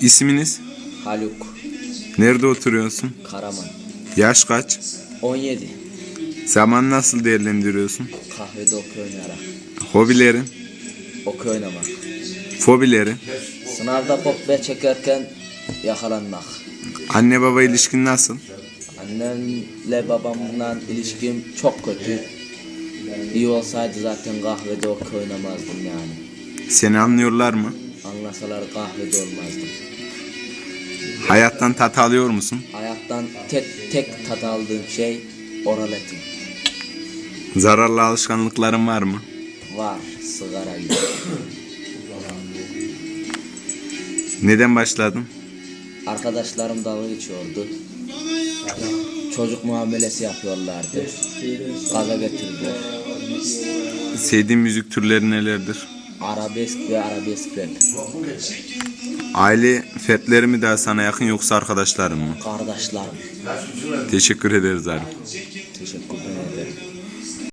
İsminiz? Haluk, Nerede oturuyorsun? Karaman. Yaş kaç? 17. Zaman nasıl değerlendiriyorsun? Kahvede okey oynayarak. Hobilerin? Okey oynamak. Fobilerin? Sınavda kopya çekerken yakalanmak. Anne baba ilişkin nasıl? Annemle babamla ilişkim çok kötü. İyi olsaydı zaten kahvede okey oynamazdım yani. Seni anlıyorlar mı? Anlasalar kahvede olmazdım. Hayattan tat alıyor musun? Hayattan tek tek tat aldığım şey oral etim. Zararlı alışkanlıkların var mı? Var sigara gibi. Neden başladın? Arkadaşlarım dalga geçiyordu. Çocuk muamelesi yapıyorlardı. Gaza getirdiler. Sevdiğin müzik türleri nelerdir? Arabesk ve arabesk rap. Aile fertleri mi daha sana yakın yoksa arkadaşların mı? Kardeşlerim. Teşekkür ederiz abi. Teşekkür ederim.